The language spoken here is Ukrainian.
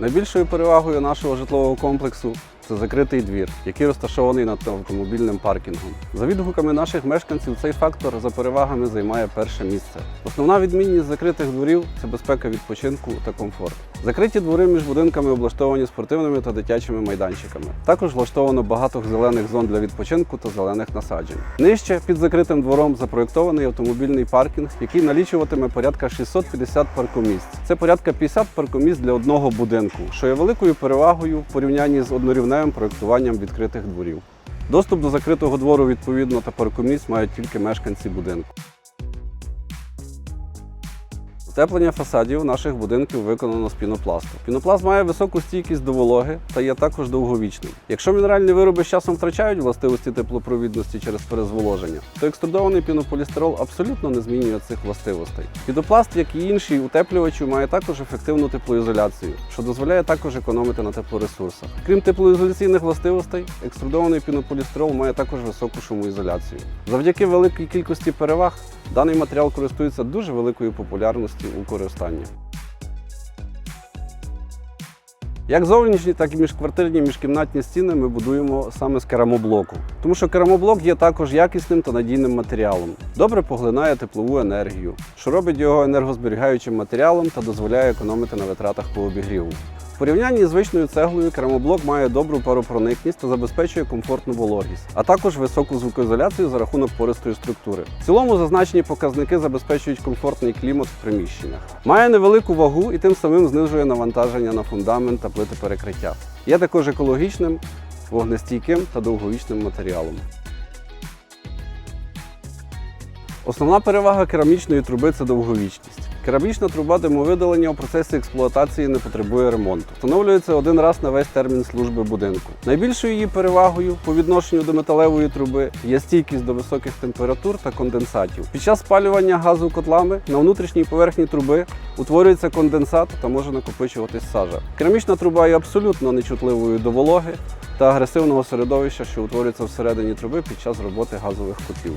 Найбільшою перевагою нашого житлового комплексу це закритий двір, який розташований над автомобільним паркінгом. За відгуками наших мешканців, цей фактор за перевагами займає перше місце. Основна відмінність закритих дворів це безпека відпочинку та комфорт. Закриті двори між будинками облаштовані спортивними та дитячими майданчиками. Також влаштовано багато зелених зон для відпочинку та зелених насаджень. Нижче під закритим двором запроєктований автомобільний паркінг, який налічуватиме порядка 650 паркомісць. Це порядка 50 паркомісць для одного будинку, що є великою перевагою в порівнянні з однорівневим проєктуванням відкритих дворів. Доступ до закритого двору відповідно та паркомісць мають тільки мешканці будинку. Утеплення фасадів наших будинків виконано з пінопласту. Пінопласт має високу стійкість до вологи та є також довговічним. Якщо мінеральні вироби з часом втрачають властивості теплопровідності через перезволоження, то екструдований пінополістирол абсолютно не змінює цих властивостей. Пінопласт, як і інші утеплювачі, має також ефективну теплоізоляцію, що дозволяє також економити на теплоресурсах. Крім теплоізоляційних властивостей, екструдований пінополістирол має також високу шумоізоляцію. Завдяки великій кількості переваг даний матеріал користується дуже великою популярністю у користанні. Як зовнішні, так і міжквартирні міжкімнатні стіни ми будуємо саме з керамоблоку, тому що керамоблок є також якісним та надійним матеріалом. Добре поглинає теплову енергію, що робить його енергозберігаючим матеріалом та дозволяє економити на витратах по обігріву. Порівнянні з звичною цеглою керамоблок має добру паропроникність та забезпечує комфортну вологість, а також високу звукоізоляцію за рахунок пористої структури. В цілому зазначені показники забезпечують комфортний клімат в приміщеннях. Має невелику вагу і тим самим знижує навантаження на фундамент та плити перекриття. Є також екологічним, вогнестійким та довговічним матеріалом. Основна перевага керамічної труби це довговічність. Керамічна труба димовидалення у процесі експлуатації не потребує ремонту. Встановлюється один раз на весь термін служби будинку. Найбільшою її перевагою по відношенню до металевої труби є стійкість до високих температур та конденсатів. Під час спалювання газу котлами на внутрішній поверхні труби утворюється конденсат та може накопичуватись сажа. Керамічна труба є абсолютно нечутливою до вологи та агресивного середовища, що утворюється всередині труби під час роботи газових котлів.